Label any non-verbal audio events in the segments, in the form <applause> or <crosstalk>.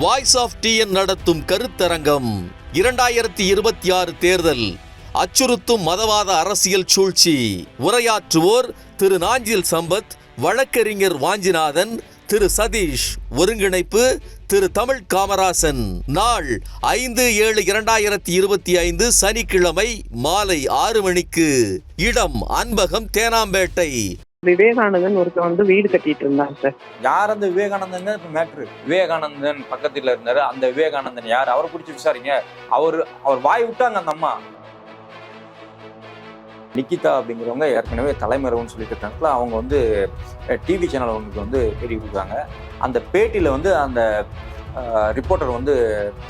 Voice of TN நடத்தும் கருத்தரங்கம் இரண்டாயிரத்தி இருபத்தி ஆறு தேர்தல். அச்சுறுத்தும் மதவாத அரசியல் சூழ்ச்சி. உரையாற்றுவோர் திரு நாஞ்சில் சம்பத் வழக்கறிஞர் வாஞ்சிநாதன் திரு சதீஷ் ஒருங்கிணைப்பு திரு தமிழ் காமராசன். நாள் ஐந்து ஏழு இரண்டாயிரத்தி இருபத்தி ஐந்து சனிக்கிழமை மாலை ஆறு மணிக்கு. இடம் அன்பகம் தேனாம்பேட்டை. விவேகானந்தன் ஒருத்தர் வந்து வீடு கட்டிட்டு இருந்தாங்க சார். யார் அந்த விவேகானந்தன்? இப்ப மேட்ரு விவேகானந்தன் பக்கத்துல இருந்தாரு. அந்த விவேகானந்தன் யார்? அவரை பிடிச்சி விசாரிங்க. அவர் அவர் வாய் விட்டாங்க அந்த அம்மா. நிக்கிதா அப்படிங்கிறவங்க ஏற்கனவே தலைமறைவுன்னு சொல்லிட்டு இருக்காங்களா அவங்க வந்து டிவி சேனல் ஒன்றுக்கு வந்து பேட்டி கொடுக்குறாங்க. அந்த பேட்டியில் வந்து அந்த ரிப்போர்ட்டர் வந்து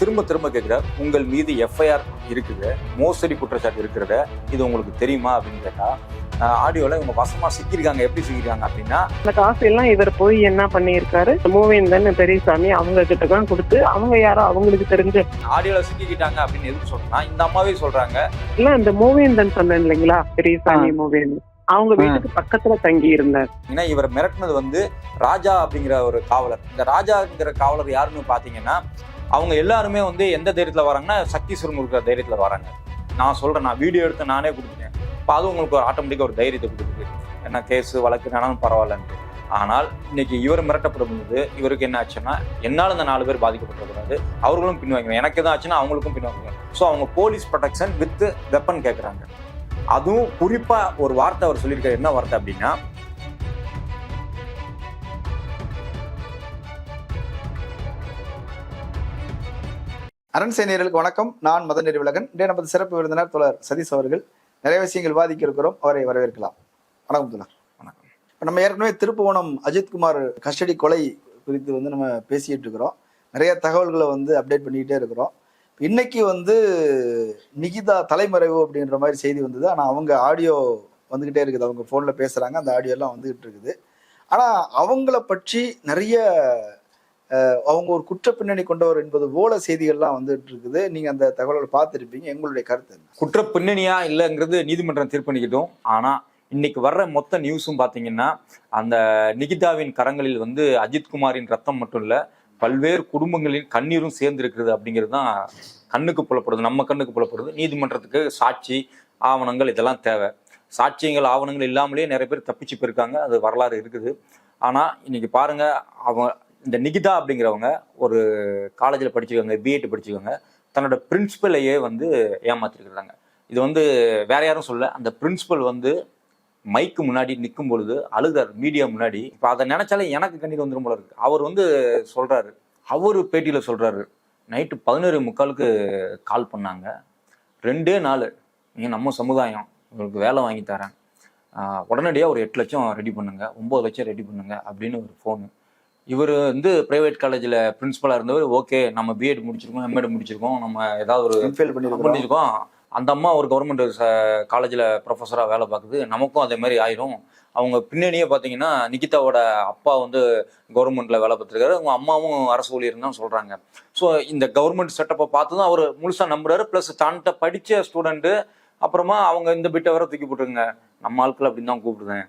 திரும்ப திரும்ப கேட்குறார் உங்கள் மீது எஃப்ஐஆர் இருக்குது. மோசடி குற்றச்சாட்டு இருக்கிறத. இது உங்களுக்கு தெரியுமா அப்படின்னு கேட்டா ஆடியோவில் இவங்க வசமாக சிக்கியிருக்காங்க. எப்படி சிக்கியிருக்காங்க அப்படின்னா அந்த காசு எல்லாம் இவர் போய் என்ன பண்ணியிருக்காரு? மூவேந்தன் பெரியசாமி அவங்க கிட்ட தான் கொடுத்து அவங்க யாரோ அவங்களுக்கு தெரிஞ்ச ஆடியோல சிக்கிக்கிட்டாங்க அப்படின்னு எதுக்கு சொல்றேன்னா இந்த அம்மாவே சொல்றாங்க. இல்ல இந்த மூவேந்தன் சொன்னேன் இல்லைங்களா? பெரியசாமி மூவேந்தன். அவங்க வீட்டுக்கு பக்கத்துல தங்கி இருந்தார் ஏன்னா இவர் மிரட்டினது வந்து ராஜா அப்படிங்கிற ஒரு காவலர். இந்த ராஜாங்கிற காவலர் யாருன்னு பாத்தீங்கன்னா அவங்க எல்லாருமே வந்து எந்த தைரியத்துல வராங்கன்னா சக்தி சுருங்க தைரியத்துல வராங்க. நான் சொல்றேன் நான் வீடியோ எடுத்து நானே கொடுத்துட்டேன். இப்போ அது உங்களுக்கு ஒரு ஆட்டோமேட்டிக்காக ஒரு தைரியத்தை கொடுக்குது. என்ன கேஸ் வழக்கு நானும் பரவாயில்லன்ட்டு. ஆனால் இன்னைக்கு இவர் மிரட்டப்படும் போது இவருக்கு என்ன ஆச்சுன்னா என்னால் இந்த நாலு பேர் பாதிக்கப்பட்டக்கூடாது அவர்களும் பின்வாங்க எனக்கு எதாவது ஆச்சுன்னா அவங்களுக்கும் பின்வாங்க ஸோ அவங்க போலீஸ் ப்ரொடெக்ஷன் வித் வெப்பன் கேட்குறாங்க அதுவும் குறிப்பாக ஒரு வார்த்தை அவர் சொல்லியிருக்காரு. என்ன வார்த்தை அப்படின்னா அரண் நேயர்களுக்கு வணக்கம். நான் மதநெறி உலகன் இன்றைய நமது சிறப்பு விருந்தினர் தொடர் சதீஷ் அவர்கள். நிறைய விஷயங்கள் விவாதிக்க இருக்கிறோம் அவரை வரவேற்கலாம். வணக்கம் தோழர் வணக்கம். இப்ப நம்ம ஏற்கனவே திருப்புவனம் அஜித்குமார் கஸ்டடி கொலை குறித்து வந்து நம்ம பேசிட்டு இருக்கிறோம். நிறைய தகவல்களை வந்து அப்டேட் பண்ணிக்கிட்டே இருக்கிறோம். இன்னைக்கு வந்து நிகிதா தலைமறைவு அப்படின்ற மாதிரி செய்தி வந்தது. ஆனா அவங்க ஆடியோ வந்துகிட்டே இருக்குது. அவங்க ஃபோனில் பேசுறாங்க. அந்த ஆடியோ எல்லாம் வந்துகிட்டு இருக்குது. ஆனா அவங்கள பற்றி நிறைய அவங்க ஒரு குற்ற பின்னணி கொண்டவர் என்பது போல செய்திகள்லாம் வந்துட்டு இருக்குது நீங்க அந்த தகவல்களை பார்த்துருப்பீங்க. எங்களுடைய கருத்து குற்ற பின்னணியா இல்லைங்கிறது நீதிமன்றம் தீர்ப்பளிக்கட்டும் ஆனா இன்னைக்கு வர்ற மொத்த நியூஸும் பாத்தீங்கன்னா அந்த நிகிதாவின் கரங்களில் வந்து அஜித்குமாரின் ரத்தம் மட்டும் இல்ல பல்வேறு குடும்பங்களின் கண்ணீரும் சேர்ந்து இருக்கிறது அப்படிங்கிறது தான் கண்ணுக்கு புலப்படுது நம்ம கண்ணுக்கு புலப்படுது. நீதிமன்றத்துக்கு சாட்சி ஆவணங்கள் இதெல்லாம் தேவை. சாட்சியங்கள் ஆவணங்கள் இல்லாமலே நிறைய பேர் தப்பிச்சு போயிருக்காங்க. அது வரலாறு இருக்குது. ஆனால் இன்னைக்கு பாருங்க அவங்க இந்த நிகிதா அப்படிங்கிறவங்க ஒரு காலேஜில் படிச்சிருக்காங்க பிஎட் படிச்சிருக்காங்க தன்னோட பிரின்சிபலையே வந்து ஏமாத்திருக்கிறாங்க. இது வந்து வேற யாரும் சொல்ல அந்த பிரின்சிபல் வந்து மைக்கு முன்னாடி நிற்கும் பொழுது அழுதார் மீடியா முன்னாடி. இப்போ அதை நினைச்சாலே எனக்கு கண்ணீர் வந்துடும் போல இருக்கு. அவர் வந்து சொல்றாரு அவர் பேட்டியில் சொல்றாரு நைட்டு பதினோரு முக்காலுக்கு கால் பண்ணாங்க. ரெண்டே நாள் நீங்கள் நம்ம சமுதாயம் உங்களுக்கு வேலை வாங்கி தரேன். உடனடியாக ஒரு எட்டு லட்சம் ரெடி பண்ணுங்க ஒம்பது லட்சம் ரெடி பண்ணுங்க அப்படின்னு ஒரு ஃபோனு இவர் வந்து பிரைவேட் காலேஜில் பிரின்சிபலாக இருந்தவர் ஓகே நம்ம பிஎட் முடிச்சிருக்கோம் எம்எட் முடிச்சிருக்கோம் நம்ம ஏதாவது ஒரு எம்ஃபில் பண்ணிருக்கிறோம் பண்ணியிருக்கோம் அந்த அம்மா ஒரு கவர்மெண்ட் காலேஜில் ப்ரொஃபஸராக வேலை பார்க்குது. நமக்கும் அதே மாதிரி ஆயிரும். அவங்க பின்னணியே பார்த்தீங்கன்னா நிகிதாவோட அப்பா வந்து கவர்மெண்ட்டில் வேலை பார்த்துருக்காரு. அவங்க அம்மாவும் அரசு ஊழியர் தான் சொல்கிறாங்க ஸோ இந்த கவர்மெண்ட் செட்டப்பை பார்த்து தான் அவர் முழுசாக நம்புறாரு. ப்ளஸ் தன்கிட்ட படித்த ஸ்டூடெண்ட்டு அப்புறமா அவங்க இந்த பிட்டை வர தூக்கி போட்டுருங்க. நம்ம ஆட்கள் அப்படின்னு தான் கூப்பிடுதேன்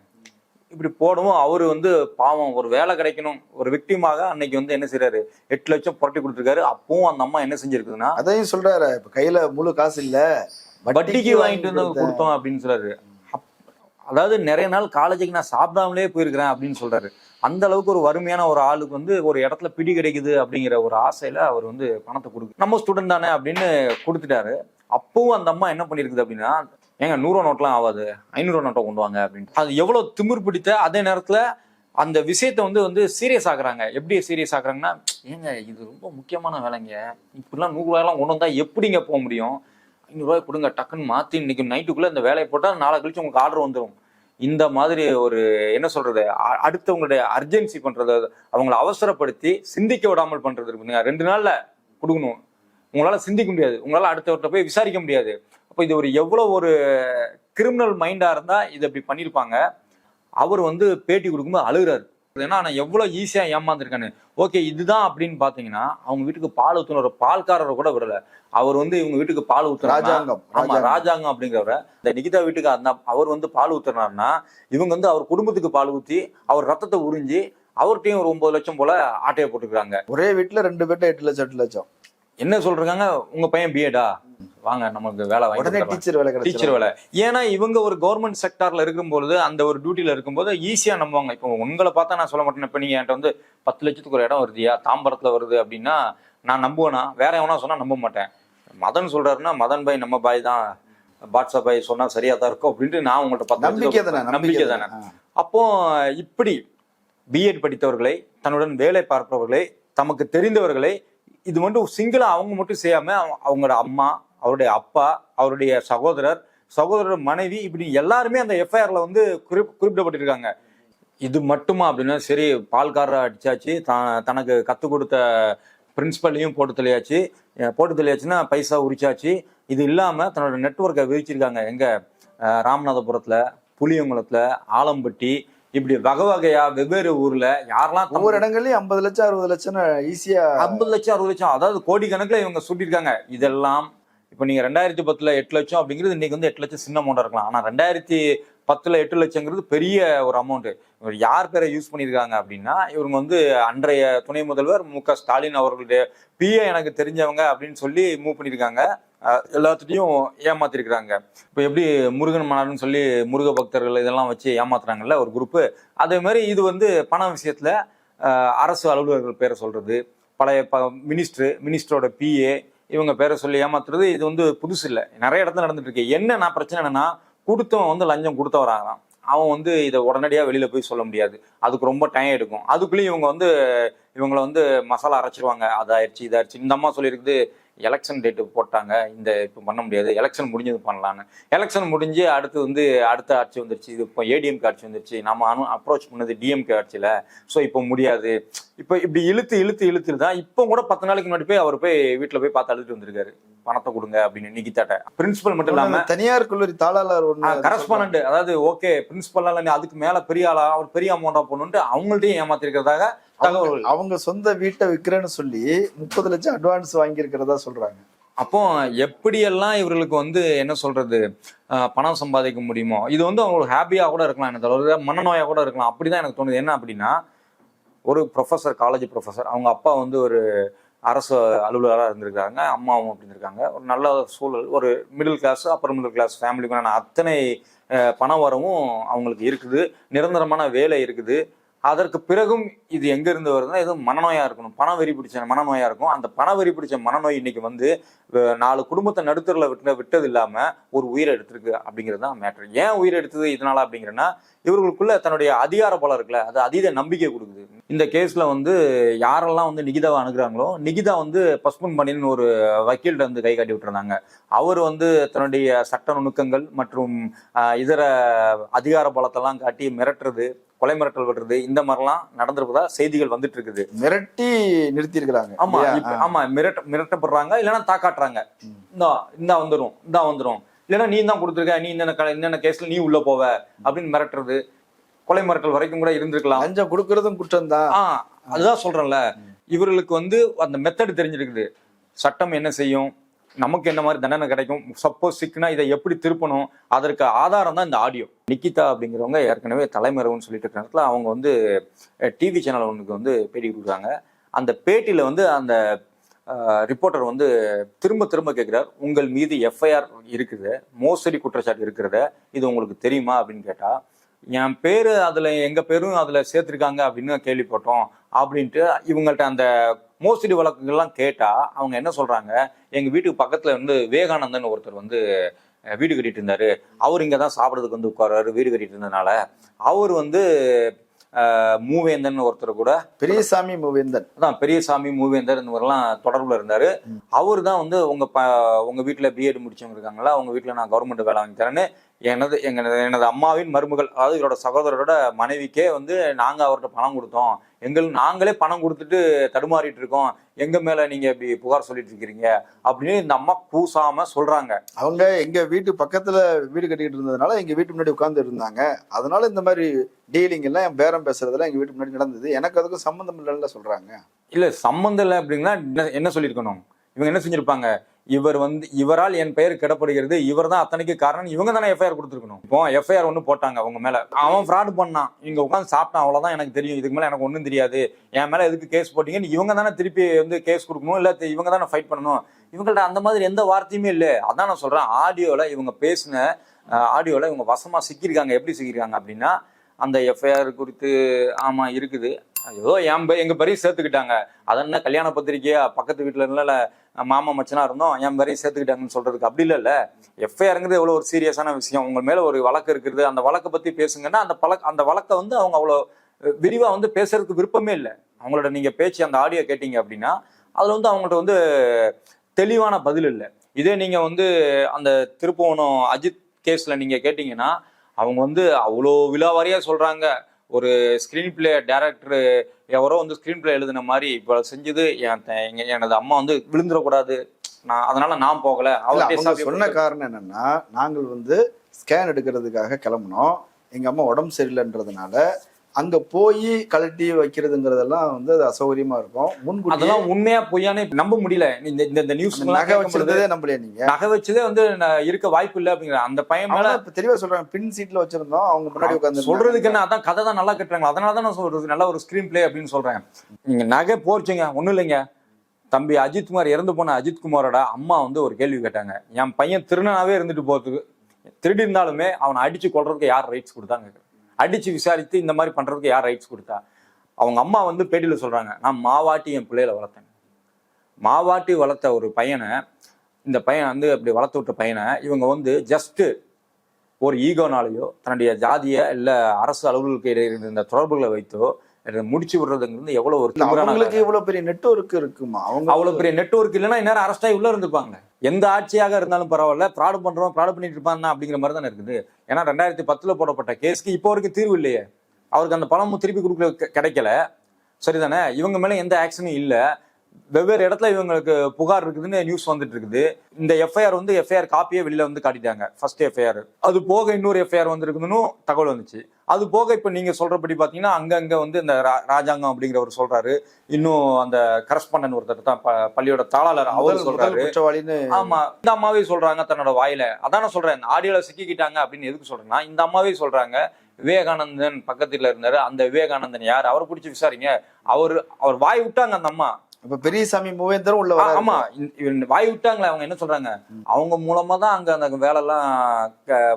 இப்படி போடவும் அவர் வந்து பாவம் ஒரு வேலை கிடைக்கணும் ஒரு விக்டிமாக அன்னைக்கு வந்து என்ன செய்றாரு? எட்டு லட்சம் புரட்டி கொடுத்துருக்காரு. அப்பவும் அந்த அம்மா என்ன செஞ்சிருக்குதுன்னா அதையும் சொல்றாரு. இப்ப கையில முழு காசு இல்ல. வட்டிக்கு வாங்கிட்டு வந்து. கொடுத்தோம் அப்படின்னு சொல்றாரு. அதாவது நிறைய நாள் காலேஜுக்கு நான் சாப்பிடாமலே போயிருக்கிறேன் அப்படின்னு சொல்றாரு. அந்த அளவுக்கு ஒரு வறுமையான ஒரு ஆளுக்கு வந்து ஒரு இடத்துல பிடி கிடைக்குது அப்படிங்கிற ஒரு ஆசையில அவர் வந்து பணத்தை கொடுக்கு நம்ம ஸ்டூடெண்ட் தானே அப்படின்னு கொடுத்துட்டாரு. அப்பவும் அந்த அம்மா என்ன பண்ணிருக்குது அப்படின்னா ஏங்க நூறுரூவா நோட்லாம் ஆகாது. ஐநூறுரூவா நோட்டை கொண்டு வாங்க அப்படின்ட்டு. அது எவ்வளோ திமிர் பிடித்த அதே நேரத்தில் அந்த விஷயத்தை வந்து வந்து சீரியஸ் ஆகுறாங்க எப்படி சீரியஸ் ஆகுறாங்கன்னா ஏங்க இது ரொம்ப முக்கியமான வேலைங்க. இப்படிலாம் நூறுரூவாயெல்லாம் கொண்டு வந்தால் எப்படிங்க போக முடியும்? ஐநூறுரூவாய் கொடுங்க டக்குன்னு மாற்றி இன்னைக்கு நைட்டுக்குள்ளே இந்த வேலையை போட்டால் நாளை கழிச்சு உங்களுக்கு ஆர்டர் வந்துடும் இந்த மாதிரி ஒரு என்ன சொல்றது அ- அடுத்தவங்களுடைய அர்ஜென்சி பண்றது அவங்கள அவசரப்படுத்தி சிந்திக்க விடாமல் பண்றது இருக்குங்க ரெண்டு நாள்ல கொடுக்கணும். உங்களால சிந்திக்க முடியாது. உங்களால அடுத்தவர்கிட்ட போய் விசாரிக்க முடியாது. அப்போ இது ஒரு எவ்வளவு ஒரு கிரிமினல் மைண்டா இருந்தா இதை இப்படி பண்ணியிருப்பாங்க அவர் வந்து பேட்டி கொடுக்கும்போது அழுகுறாரு. ஏன்னா நான் எவ்வளவு ஈஸியா ஏமாந்துருக்கானு ஓகே இதுதான் அப்படின்னு பாத்தீங்கன்னா அவங்க வீட்டுக்கு பால் ஊத்துன ஒரு பால்காரரை கூட விடல. அவர் வந்து இவங்க வீட்டுக்கு பால் ஊத்துறாங்க ராஜாங்கம் ஆமா ராஜாங்கம். அப்படிங்கிறவர இந்த நிகிதா வீட்டுக்கு அந்த அவர் வந்து பால் ஊத்துறாருன்னா இவங்க வந்து அவர் குடும்பத்துக்கு பால் ஊத்தி அவர் ரத்தத்தை உறிஞ்சி அவர்கிட்டயும் ஒரு ஒன்பது லட்சம் போல ஆட்டையை போட்டுக்கிறாங்க. ஒரே வீட்டுல ரெண்டு பேர்ட்ட எட்டு லட்சம் எட்டு லட்சம். என்ன சொல்றாங்க? உங்க பையன் பிஎடா வாங்க நமக்கு வேலை வாங்கி. டீச்சர் வேலை டீச்சர் வேலை. ஏன்னா இவங்க ஒரு கவர்மெண்ட் செக்டார்ல இருக்கும்போது அந்த ஒரு டியூட்டில இருக்கும்போது ஈஸியா நம்புவாங்க. இப்போ உங்களை பார்த்தா நான் சொல்ல மாட்டேன். இப்போ நீங்க என்கிட்ட வந்து பத்து லட்சத்துக்கு ஒரு இடம் வருதுயா? தாம்பரத்துல வருது அப்படின்னா நான் நம்புவேனா? வேற எவனா சொன்னா நம்ப மாட்டேன். மதன் சொல்றாருன்னா மதன் பாய் நம்ம பாய் தான். பாட்ஷா பாய் சொன்னா சரியா தான் இருக்கும். அப்படின்ட்டு நான் உங்கள்ட்ட பத்து நம்பிக்கை தானே நம்பிக்கை தானே. அப்போ இப்படி பிஎட் படித்தவர்களை தன்னுடன் வேலை பார்ப்பவர்களை தமக்கு தெரிந்தவர்களை இது மட்டும் சிங்கிளா அவங்க மட்டும் செய்யாம அவங்க- அவங்களோட அம்மா அவருடைய அப்பா அவருடைய சகோதரர் சகோதரர் மனைவி இப்படி எல்லாருமே அந்த எஃப்ஐஆர்ல வந்து குறிப் குறிப்பிடப்பட்டிருக்காங்க. இது மட்டுமா அப்படின்னா சரி பால்காரரை அடிச்சாச்சு த- தனக்கு கற்றுக் கொடுத்த பிரின்சிபல்லையும் போட்டு தெளியாச்சு போட்டு தெளியாச்சுன்னா பைசா உரிச்சாச்சு. இது இல்லாம தன்னோட நெட்வொர்க்கை விரிச்சிருக்காங்க. எங்க ராமநாதபுரத்துல புளியங்குளத்துல ஆலம்பட்டி இப்படி வகை வகையா வெவ்வேறு ஊர்ல யாரெல்லாம் ஒவ்வொரு இடங்கள்லயும் ஐம்பது லட்சம் அறுபது லட்சம் ஈஸியா ஐம்பது லட்சம் அறுபது லட்சம் அதாவது கோடிக்கணக்கில் இவங்க சுட்டிருக்காங்க. இதெல்லாம் இப்போ நீங்கள் ரெண்டாயிரத்தி பத்தில் எட்டு லட்சம் அப்படிங்கிறது இன்னைக்கு வந்து எட்டு லட்சம் சின்ன அமௌண்ட்டாக இருக்கலாம். ஆனால் ரெண்டாயிரத்தி பத்தில் எட்டு லட்சங்கிறது பெரிய ஒரு அமௌண்ட்டு இவர் யார் பேரை யூஸ் பண்ணியிருக்காங்க அப்படின்னா இவங்க வந்து அன்றைய துணை முதல்வர் மு க ஸ்டாலின் அவர்களுடைய பிஏ எனக்கு தெரிஞ்சவங்க அப்படின்னு சொல்லி மூவ் பண்ணியிருக்காங்க. எல்லாத்துட்டையும் ஏமாத்திருக்கிறாங்க. இப்போ எப்படி முருகன் மன்னர்னு சொல்லி முருக பக்தர்கள் இதெல்லாம் வச்சு ஏமாத்துறாங்கல்ல ஒரு குரூப்பு அதே மாதிரி இது வந்து பண விஷயத்தில் அரசு அலுவலர்கள் பேரை சொல்கிறது பழைய ப மினிஸ்டர் மினிஸ்டரோட பிஏ இவங்க பேரை சொல்லி ஏமாத்துறது இது வந்து புதுசு இல்லை. நிறைய இடத்துல நடந்துட்டு இருக்கு என்னன்னா பிரச்சனை என்னன்னா கொடுத்தவன் வந்து லஞ்சம் கொடுத்த வராங்களாம் அவன் வந்து இதை உடனடியாக வெளியில போய் சொல்ல முடியாது. அதுக்கு ரொம்ப டைம் எடுக்கும். அதுக்குள்ளேயும் இவங்க வந்து இவங்கள வந்து மசாலா அரைச்சிருவாங்க. அதாயிருச்சு இதாயிருச்சு. இந்த அம்மா சொல்லியிருக்குது எலெக்ஷன் டேட்டு போட்டாங்க. இந்த இப்போ பண்ண முடியாது. எலெக்ஷன் முடிஞ்சது பண்ணலான்னு எலெக்ஷன் முடிஞ்சு அடுத்து வந்து அடுத்த ஆட்சி வந்துருச்சு. இது இப்போ ஏடிஎம்கே ஆட்சி வந்துருச்சு. நம்ம அனு அப்ரோச் பண்ணது டிஎம்கே ஆட்சியில். ஸோ இப்போ முடியாது. இப்போ இப்படி இழுத்து இழுத்து இழுத்து தான் இப்போ கூட பத்து நாளைக்கு முன்னாடி போய் அவர் போய் வீட்டில் போய் பார்த்து அழுதுட்டு வந்திருக்காரு. பணத்தை கொடுங்க அப்படின்னு நிக்கித்தாட்ட பிரின்சிபல் மட்டும் இல்லாம தனியார் கல்லூரி தாளாளர் கரஸ்பாண்ட் அதாவது ஓகே பிரின்சிபல் அதுக்கு மேல பெரிய ஆளா அவர் பெரிய அமௌண்டா போகணுன்ட்டு அவங்கள்ட்டையும் ஏமாத்திருக்கிறதாக தகவல். அவங்க சொந்த வீட்டை விற்கிறேன்னு சொல்லி முப்பது லட்சம் அட்வான்ஸ் வாங்கி இருக்கிறதா சொல்றாங்க. அப்போ எப்படியெல்லாம் இவர்களுக்கு வந்து என்ன சொல்றது பணம் சம்பாதிக்க முடியுமோ இது வந்து அவங்களுக்கு ஹாப்பியா கூட இருக்கலாம் எனக்கு தவிர மனநோயா கூட இருக்கலாம். அப்படிதான் எனக்கு தோணுது. என்ன அப்படின்னா ஒரு ப்ரொஃபஸர் காலேஜ் ப்ரொஃபஸர் அவங்க அப்பா வந்து ஒரு அரசு அலுவலராக இருந்திருக்காங்க அம்மாவும் அப்படி இருந்திருக்காங்க. ஒரு நல்ல சூழல் ஒரு middle class upper middle class ஃபேமிலிக்கான அத்தனை அஹ், பண வரவும் அவங்களுக்கு இருக்குது. நிரந்தரமான வேலை இருக்குது. அதற்கு பிறகும் இது எங்க இருந்து வருதுன்னா எதுவும் மனநோயா இருக்கணும். பண வெறி பிடிச்ச மனநோயா இருக்கும். அந்த பண வெறி பிடிச்ச மனநோய் இன்னைக்கு வந்து நாலு குடும்பத்தை நடுத்தரில் விட்டு விட்டது இல்லாம ஒரு உயிரை எடுத்திருக்கு அப்படிங்கிறது தான் மேட்ரு ஏன் உயிரை எடுத்தது இதனால அப்படிங்கிறன்னா இவர்களுக்குள்ள தன்னுடைய அதிகார பலம் இருக்குல்ல அது அதீத நம்பிக்கை கொடுக்குது. இந்த கேஸ்ல வந்து யாரெல்லாம் வந்து நிகிதாவை அணுகுறாங்களோ நிகிதா வந்து பஸ்பன் பண்ணின்னு ஒரு வக்கீல்கிட்ட வந்து கை காட்டி விட்டுருந்தாங்க. அவர் வந்து தன்னுடைய சட்ட நுணுக்கங்கள் மற்றும் இதர அதிகார பலத்தெல்லாம் காட்டி மிரட்டுறது கொலை மிரட்டல் விடுறது இந்த மாதிரிலாம் நடந்திருப்பதா செய்திகள் வந்துட்டு இருக்குது மிரட்டி நிறுத்தி இருக்கிறாங்க ஆமா ஆமா மிரட்ட மிரட்டப்படுறாங்க இல்லைன்னா தாக்காட்டுறாங்க. இந்தா இந்தா வந்துரும் இந்தா வந்துரும். இல்லைன்னா நீ தான் கொடுத்துருக்க நீ என்னென்ன என்னென்ன கேஸ்ல நீ உள்ள போவ அப்படின்னு மிரட்டுறது. கொலை மிரட்டல் வரைக்கும் கூட இருந்திருக்கலாம். லஞ்சம் கொடுக்கறதும் குற்றம் தான் அதுதான் சொல்றேன்ல. இவர்களுக்கு வந்து அந்த மெத்தட் தெரிஞ்சிருக்குது. சட்டம் என்ன செய்யும்? நமக்கு என்ன மாதிரி தண்டனை கிடைக்கும்? சப்போஸ் சிக்குனா இதை எப்படி திருப்பணும்? அதற்கு ஆதாரம் தான் இந்த ஆடியோ நிக்கிதா அப்படிங்கிறவங்க ஏற்கனவே தலைமறைவுன்னு சொல்லிட்டு இருக்க நேரத்துல அவங்க வந்து டிவி சேனல் ஒன்றுக்கு வந்து பேட்டி கொடுக்குறாங்க. அந்த பேட்டியில வந்து அந்த ரிப்போர்ட்டர் வந்து திரும்ப திரும்ப கேட்கிறார் உங்கள் மீது எஃப்ஐஆர் இருக்குது. மோசடி குற்றச்சாட்டு இருக்கிறத இது உங்களுக்கு தெரியுமா? அப்படின்னு கேட்டா என் பேரு அதுல எங்க பேரும் அதுல சேர்த்திருக்காங்க அப்படின்னு கேள்விப்பட்டோம் அப்படின்ட்டு இவங்கள்ட்ட அந்த மோசடி வழக்குகள்லாம் கேட்டா அவங்க என்ன சொல்றாங்க? எங்க வீட்டுக்கு பக்கத்துல வந்து விவேகானந்தன் ஒருத்தர் வந்து வீடு கட்டிட்டு இருந்தாரு. அவர் இங்க தான் சாப்பிட்றதுக்கு வந்து உட்கார்றாரு வீடு கட்டிட்டு இருந்ததுனால. அவர் வந்து மூவேந்தன் ஒருத்தர் கூட பெரியசாமி மூவேந்தன் அதான் பெரியசாமி மூவேந்தர் மாதிரிலாம் தொடர்புல இருந்தாரு. அவர் தான் வந்து உங்க ப உங்க வீட்டுல பிஎட் முடிச்சவங்க இருக்காங்களா? உங்க வீட்டுல நான் கவர்மெண்ட் வேலை வாங்கி தரேன்னு எனது எங்க எனது அம்மாவின் மருமகள் அதாவது இவரோட சகோதரரோட மனைவிக்கே வந்து நாங்க அவர்கிட்ட பணம் கொடுத்தோம். எங்கள் நாங்களே பணம் கொடுத்துட்டு தடுமாறிட்டு இருக்கோம் எங்க மேல நீங்க இப்படி புகார் சொல்லிட்டு இருக்கிறீங்க அப்படின்னு இந்த அம்மா கூசாம சொல்றாங்க. அவங்க எங்க வீட்டு பக்கத்துல வீடு கட்டிக்கிட்டு இருந்ததுனால எங்க வீட்டு முன்னாடி உட்கார்ந்து இருந்தாங்க. அதனால இந்த மாதிரி டீலிங் எல்லாம் பேரம் பேசுறதெல்லாம் எங்க வீட்டு முன்னாடி நடந்தது. எனக்கு அதுக்கும் சம்மந்தம் இல்லைன்னு சொல்றாங்க. இல்ல சம்மந்தம் இல்லை அப்படின்னா என்ன- என்ன சொல்லியிருக்கணும்? இவங்க என்ன செஞ்சிருப்பாங்க? இவர் வந்து இவரால் என் பெயர் கிடப்படுகிறது. இவர் தான் அத்தனைக்கு காரணம். இவங்க தானே எஃப்ஐஆர் கொடுத்துருக்கணும். இப்போ எஃப்ஐஆர் ஒன்று போட்டாங்க அவங்க மேலே. அவன் ஃப்ராடு பண்ணான். இங்கே உட்காந்து சாப்பிட்டான். அவ்வளோதான் எனக்கு தெரியும். இதுக்கு மேலே எனக்கு ஒன்றும் தெரியாது. என் மேலே எதுக்கு கேஸ் போட்டீங்கன்னு இவங்க தானே திருப்பி வந்து கேஸ் கொடுக்கணும். இல்லை இவங்க தானே ஃபைட் பண்ணணும். இவங்கள்ட்ட அந்த மாதிரி எந்த வார்த்தையுமே இல்லை. அதான் நான் சொல்கிறேன் ஆடியோவில் இவங்க பேசின ஆடியோவில் இவங்க வசமாக சிக்கியிருக்காங்க. எப்படி சிக்கியிருக்காங்க அப்படின்னா அந்த எஃப்ஐஆர் குறித்து ஆமாம் இருக்குது. ஏதோ என் எங்கள் எங்க பேரையும் சேர்த்துக்கிட்டாங்க. அது என்ன கல்யாண பத்திரிக்கையா? பக்கத்து வீட்டில் இருந்தால மாமா மச்சனா இருந்தோம் என் வரையும் சேர்த்துக்கிட்டாங்கன்னு சொல்றதுக்கு அப்படி இல்லைல்ல எஃப்ஐஆருங்கிறது எவ்வளோ ஒரு சீரியஸான விஷயம். உங்க மேல ஒரு வழக்கு இருக்கிறது அந்த வழக்கை பத்தி பேசுங்கன்னா அந்த பழக்க அந்த வழக்கை வந்து அவங்க அவ்வளோ விரிவா வந்து பேசுறதுக்கு விருப்பமே இல்லை. அவங்களோட நீங்க பேச்சு அந்த ஆடியோ கேட்டீங்க அப்படின்னா அதுல வந்து அவங்கள்ட்ட வந்து தெளிவான பதில் இல்லை. இதே நீங்க வந்து அந்த திருப்புவனம் அஜித் கேஸ்ல நீங்க கேட்டீங்கன்னா அவங்க வந்து அவ்வளோ விழாவாரியா சொல்றாங்க. ஒரு ஸ்கிரீன் பிளே டேரக்டர் எவரோ வந்து ஸ்கிரீன் பிளே எழுதின மாதிரி இப்போ செஞ்சது என் எனது அம்மா வந்து விழுந்துடக்கூடாது. நான் அதனால நான் போகல. அவங்க சொன்ன காரணம் என்னன்னா நாங்கள் வந்து ஸ்கேன் எடுக்கிறதுக்காக கிளம்புனோம். எங்க அம்மா உடம்பு சரியில்லைன்றதுனால அங்க போய் கழட்டி வைக்கிறதுங்கிறதெல்லாம் வந்து அது அசௌகரியமா இருக்கும். முன்கூட்டியே அதெல்லாம் உண்மையா பொய்யானே நம்ப முடியல. இந்த இந்த- நியூஸ் நகை வச்சிருந்ததே நம்பலையா நீங்க? நகை வச்சதே வந்து இருக்க வாய்ப்பு இல்லை அப்படிங்கிற அந்த பையன் மேல தெளிவா சொல்றாங்க. பின் சீட்ல வச்சிருந்தோம் அவங்க முன்னாடி உட்காந்து சொல்றதுக்கு என்ன அதான் கதை தான் நல்லா கட்டுறாங்க அதனால தான் நான் சொல்றது நல்ல ஒரு ஸ்கிரீன் பிளே அப்படின்னு சொல்றேன். நீங்க நகை போர்ச்சுங்க ஒண்ணும் இல்லைங்க. தம்பி அஜித்குமார் இறந்து போன அஜித்குமாரோட அம்மா வந்து ஒரு கேள்வி கேட்டாங்க. என் பையன் திருநனாவே இருந்துட்டு போறதுக்கு திருடி இருந்தாலுமே அவனை அடிச்சு கொள்றதுக்கு யார் ரைட்ஸ் கொடுத்தாங்க அடிச்சு விசாரித்து இந்த மாதிரி பண்றதுக்கு யார் ரைட்ஸ் கொடுத்தா? அவங்க அம்மா வந்து பேட்டியில் சொல்கிறாங்க நான் மாவாட்டி என் பிள்ளையில வளர்த்தேன். மாவாட்டி வளர்த்த ஒரு பையனை இந்த பையன் வந்து அப்படி வளர்த்து விட்ட பையனை இவங்க வந்து ஜஸ்ட்டு ஒரு ஈகோனாலேயோ தன்னுடைய ஜாதிய இல்லை அரசு அலுவலர்களுக்கு இடையே இருந்த தொடர்புகளை வைத்தோ முடிச்சு விடுறதுங்கிறது எவ்வளவு ஒரு அவங்களுக்கு வேலை. இவ்வளவு பெரிய நெட்வொர்க் இருக்குமா? அவங்க அவ்வளவு பெரிய நெட்வொர்க் இல்லைன்னா இந்நேரம் அரஸ்ட் ஆகி உள்ள இருந்துப்பாங்க. எந்த ஆட்சியாக இருந்தாலும் பரவாயில்ல ஃப்ராடு பண்றோம் ஃப்ராடு பண்ணிட்டு இருப்பாங்க அப்படிங்கிற மாதிரி தானே இருக்குது. ஏன்னா ரெண்டாயிரத்தி பத்துல போடப்பட்ட கேஸ்க்கு இப்போ வரைக்கும் தீர்வு இல்லையே. அவருக்கு அந்த பணமும் திருப்பி கொடுக்க கிடைக்கல. சரிதானே? இவங்க மேல எந்த ஆக்ஷனும் இல்ல. வெவ்வேறு இடத்துல இவங்களுக்கு புகார் இருக்குதுன்னு நியூஸ் வந்துட்டு இருக்குது. இந்த எஃப்ஐஆர் வந்து எஃப்ஐஆர் காப்பியே வெளியில வந்து காட்டிட்டாங்க. ஃபர்ஸ்ட் எஃப்ஐஆர் அது போக இன்னொரு எஃப்ஐஆர் வந்திருக்குதுன்னு தகவல் வந்துச்சு. அது போக இப்ப நீங்க சொல்றபடி பாத்தீங்கன்னா அங்கங்க வந்து இந்த ராஜாங்கம் அப்படிங்கிறவர் சொல்றாரு. இன்னும் அந்த கரஸ்பாண்டன் ஒருத்தர் தான் பள்ளியோட தாளாளர் அவர் சொல்றாரு. குற்றவாளின்னு ஆமா இந்த அம்மாவே சொல்றாங்க தன்னோட வாயில. அதான் நான் சொல்றேன் ஆடியோல சிக்கிக்கிட்டாங்க அப்படின்னு எதுக்கு சொல்றேன்னா இந்த அம்மாவே சொல்றாங்க விவேகானந்தன் பக்கத்துல இருந்தாரு. அந்த விவேகானந்தன் யார்? அவரை பிடிச்சி விசாரிங்க. அவர் அவர் வாய் விட்டாங்க அந்த அம்மா. இப்ப பெரியசாமி மூவேந்தரும் உள்ள வர ஆமா. வாய் விட்டாங்களே அவங்க என்ன சொல்றாங்க? அவங்க மூலமா தான் அங்க அந்த வேலை எல்லாம்